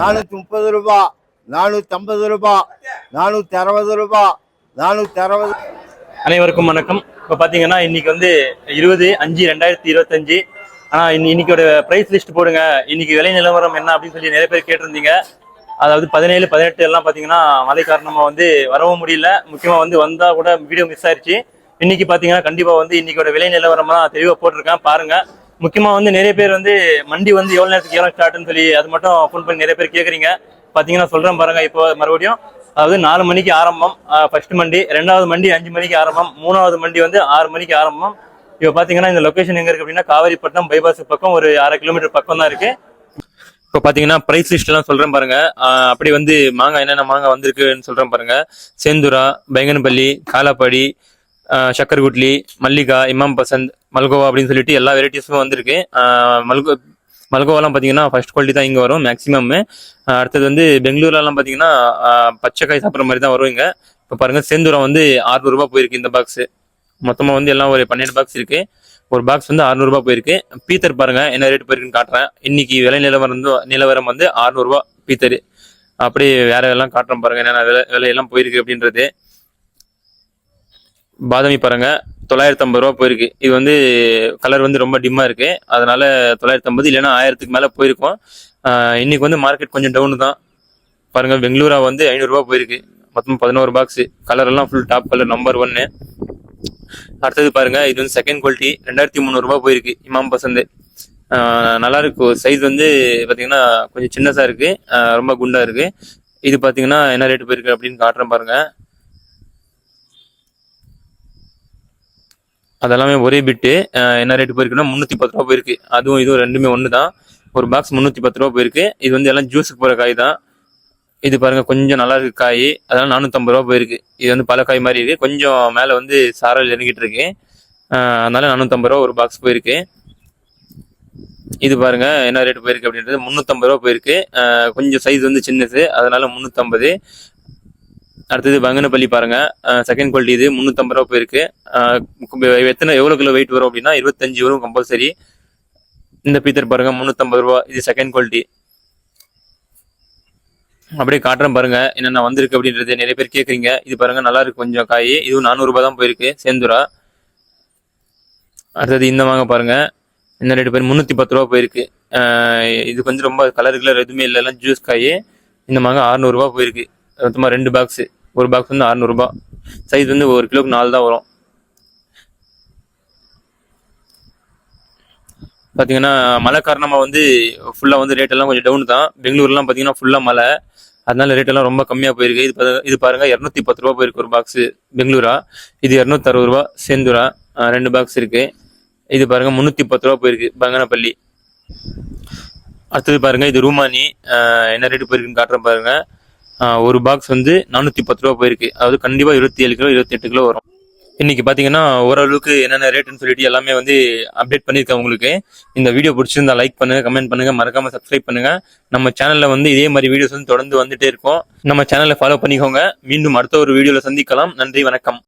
நானூற்றி முப்பது ரூபா நானூற்றி ஐம்பது ரூபா நானூற்றி அறுபது ரூபா நானூற்றி அறுபது. அனைவருக்கும் வணக்கம். இப்போ பார்த்தீங்கன்னா இன்னைக்கு வந்து இருபது அஞ்சு ரெண்டாயிரத்தி இருபத்தஞ்சு. ஆனால் இன்னி இன்னைக்கோட ப்ரைஸ் லிஸ்ட் போடுங்க. இன்னைக்கு விலை நிலவரம் என்ன அப்படின்னு சொல்லி நிறைய பேர் கேட்டிருந்தீங்க. அதாவது பதினேழு பதினெட்டு எல்லாம் பார்த்தீங்கன்னா மழை காரணமாக வந்து வரவும் முடியல. முக்கியமாக வந்து வந்தால் கூட வீடியோ மிஸ் ஆயிடுச்சு இன்னைக்கு பார்த்தீங்கன்னா கண்டிப்பாக வந்து இன்னைக்கோட விலை நிலவரமாக தெளிவாக போட்டிருக்கேன். பாருங்க. முக்கியமாக வந்து நிறைய பேர் வந்து மண்டி வந்து எவ்வளோ நேரத்துக்கு எவ்வளோ ஸ்டார்ட்னு சொல்லி அது மட்டும் ஃபோன் பண்ணி நிறைய பேர் கேட்குறீங்க பார்த்தீங்கன்னா சொல்கிறேன் பாருங்க இப்போ மறுபடியும். அதாவது நாலு மணிக்கு ஆரம்பம் ஃபர்ஸ்ட் மண்டி ரெண்டாவது மண்டி அஞ்சு மணிக்கு ஆரம்பம் மூணாவது மண்டி வந்து ஆறு மணிக்கு ஆரம்பம். இப்போ பார்த்தீங்கன்னா இந்த லொகேஷன் எங்க இருக்கு அப்படின்னா காவேரிப்பட்டினம் பைபாஸ் பக்கம் ஒரு அரை கிலோமீட்டர் பக்கம் தான் இருக்கு. இப்போ பார்த்தீங்கன்னா ப்ரைஸ் லிஸ்ட் எல்லாம் சொல்றேன் பாருங்க. அப்படி வந்து மாங்காய் என்னென்ன மாங்காய் வந்திருக்குன்னு சொல்றேன் பாருங்க. சேந்தூரா பைங்கன்பள்ளி காலாப்பாடி சக்கர் குட்லி மல்லிகா இமாம் பசந்த் மல்கோவா அப்படின்னு சொல்லிட்டு எல்லா வெரைட்டிஸும் வந்திருக்கு. மல்கோ மல்கோவாலாம் பார்த்தீங்கன்னா ஃபர்ஸ்ட் குவாலிட்டி தான் இங்கே வரும் மேக்ஸிமம் அடுத்தது வந்து பெங்களூர்லலாம் பார்த்தீங்கன்னா பச்சைக்காய் சாப்பிட்ற மாதிரி தான் வரும் இங்கே. இப்போ பாருங்க சேந்தூரம் வந்து அறுநூறுபா போயிருக்கு இந்த பாக்ஸ் மொத்தமாக வந்து எல்லாம் ஒரு பன்னெண்டு பாக்ஸ் இருக்கு. ஒரு பாக்ஸ் வந்து அறுநூறுபா போயிருக்கு. பீத்தர் பாருங்கள் என்ன ரேட் போயிருக்குன்னு காட்டுறேன். இன்னைக்கு விலை நிலவரம் வந்து நிலவரம் வந்து அறுநூறுபா பீத்தர். அப்படியே வேற எல்லாம் காட்டுறேன் பாருங்கள் என்னென்ன விலை விலையெல்லாம் போயிருக்கு அப்படின்றது. பாதாமி பாருங்க. தொள்ளாயிரத்தி ஐம்பது ரூபா போயிருக்கு. இது வந்து கலர் வந்து ரொம்ப டிம்மா இருக்கு. அதனால தொள்ளாயிரத்தி ஐம்பது இல்லைன்னா ஆயிரத்துக்கு மேல போயிருக்கும். இன்னைக்கு வந்து மார்க்கெட் கொஞ்சம் டவுன் தான். பாருங்க பெங்களூரா வந்து ஐநூறுரூவா போயிருக்கு. மொத்தம் பதினோரு பாக்ஸ் கலர் எல்லாம் ஃபுல் டாப் கலர் நம்பர் ஒன்னு அடுத்தது பாருங்க இது வந்து செகண்ட் குவாலிட்டி ரெண்டாயிரத்தி முந்நூறுரூவா போயிருக்கு இமாம் பசந்து. நல்லா இருக்கும் சைஸ் வந்து பார்த்தீங்கன்னா கொஞ்சம் சின்னதாக இருக்கு. ரொம்ப குண்டா இருக்கு. இது பார்த்தீங்கன்னா என்ன ரேட் போயிருக்கு அப்படின்னு காட்டுறேன் பாருங்க. அதெல்லாமே ஒரே பிட்டு என்ன ரேட் போயிருக்குன்னா முந்நூற்றி பத்து ரூபா போயிருக்கு. அதுவும் இதுவும் ரெண்டுமே ஒன்று தான் ஒரு பாக்ஸ் முந்நூற்றி பத்து ரூபா போயிருக்கு. இது வந்து எல்லாம் ஜூஸுக்கு போகிற காய் தான். இது பாருங்க கொஞ்சம் நல்லா இருக்கு காய். அதெல்லாம் நானூற்றம்பது ரூபா போயிருக்கு. இது வந்து பல காய் மாதிரி இருக்குது கொஞ்சம் மேலே வந்து சாரல் இறங்கிட்டு இருக்கு. அதனால நானூற்றம்பது ரூபா ஒரு பாக்ஸ் போயிருக்கு. இது பாருங்க என்ன ரேட் போயிருக்கு அப்படின்றது. முந்நூற்றம்பது ரூபா போயிருக்கு. கொஞ்சம் சைஸ் வந்து சின்னது. அதனால முந்நூற்றம்பது அடுத்தது பங்கனப்பள்ளி பாருங்க. செகண்ட் குவாலிட்டி இது முந்நூற்றம்பது ரூபா போயிருக்கு. எத்தனை எவ்வளோ கிலோ வெயிட் வரும் அப்படின்னா இருபத்தஞ்சு வரும் கம்பல்சரி இந்த பீத்தர் பாருங்க முந்நூற்றம்பது ரூபா. இது செகண்ட் குவாலிட்டி அப்படியே காட்டுறேன் பாருங்க என்னென்ன வந்திருக்கு அப்படின்றது நிறைய பேர் கேட்குறீங்க இது பாருங்க நல்லா இருக்கு கொஞ்சம் காய். இதுவும் நானூறுரூபா தான் போயிருக்கு சேந்துரா அடுத்தது இந்த வாங்க பாருங்க இந்த ரெண்டு பேர் முந்நூற்றி பத்து ரூபா போயிருக்கு. இது கொஞ்சம் ரொம்ப கலர் கலர் எதுவுமே இல்லை எல்லாம் ஜூஸ் காய். இந்த மாங்க அறுநூறுபா போயிருக்கு. மொத்தமாக ரெண்டு பாக்ஸு ஒரு பாக்ஸ் வந்து அறநூறுபா. சைஸ் வந்து ஒரு கிலோக்கு நாலு தான் வரும். பார்த்தீங்கன்னா மழை காரணமாக வந்து ஃபுல்லாக வந்து ரேட்டெல்லாம் கொஞ்சம் டவுன் தான். பெங்களூர்லாம் பார்த்தீங்கன்னா ஃபுல்லாக மழை. அதனால ரேட் எல்லாம் ரொம்ப கம்மியாக போயிருக்கு. இது இது பாருங்க இரநூத்தி பத்து ரூபா போயிருக்கு ஒரு பாக்ஸ் பெங்களூரா. இது இரநூத்தி அறுபது ரூபா சேந்துரா. ரெண்டு பாக்ஸ் இருக்கு. இது பாருங்க முந்நூற்றி பத்து ரூபா போயிருக்கு பங்கனப்பள்ளி. அடுத்தது பாருங்க இது ரூமானி. என்ன ரேட்டு போயிருக்குன்னு காட்டுறேன் பாருங்கள் ஒரு பாக்ஸ் வந்து நானூற்றி பத்து ரூபா போயிருக்கு. அதாவது கண்டிப்பாக இருபத்தி ஏழு கிலோ இருபத்தி எட்டு கிலோ வரும். இன்னைக்கு பார்த்தீங்கன்னா ஓரளவுக்கு என்னென்ன ரேட்டுன்னு சொல்லிட்டு எல்லாமே வந்து அப்டேட் பண்ணியிருக்கேன் உங்களுக்கு. இந்த வீடியோ பிடிச்சிருந்தா லைக் பண்ணுங்க கமெண்ட் பண்ணுங்க மறக்காம சப்ஸ்கிரைப் பண்ணுங்க. நம்ம சேனல்ல வந்து இதே மாதிரி வீடியோஸ் வந்து தொடர்ந்து வந்துட்டே இருக்கும். நம்ம சேனலை ஃபாலோ பண்ணிக்கோங்க. மீண்டும் அடுத்த ஒரு வீடியோவில் சந்திக்கலாம். நன்றி வணக்கம்.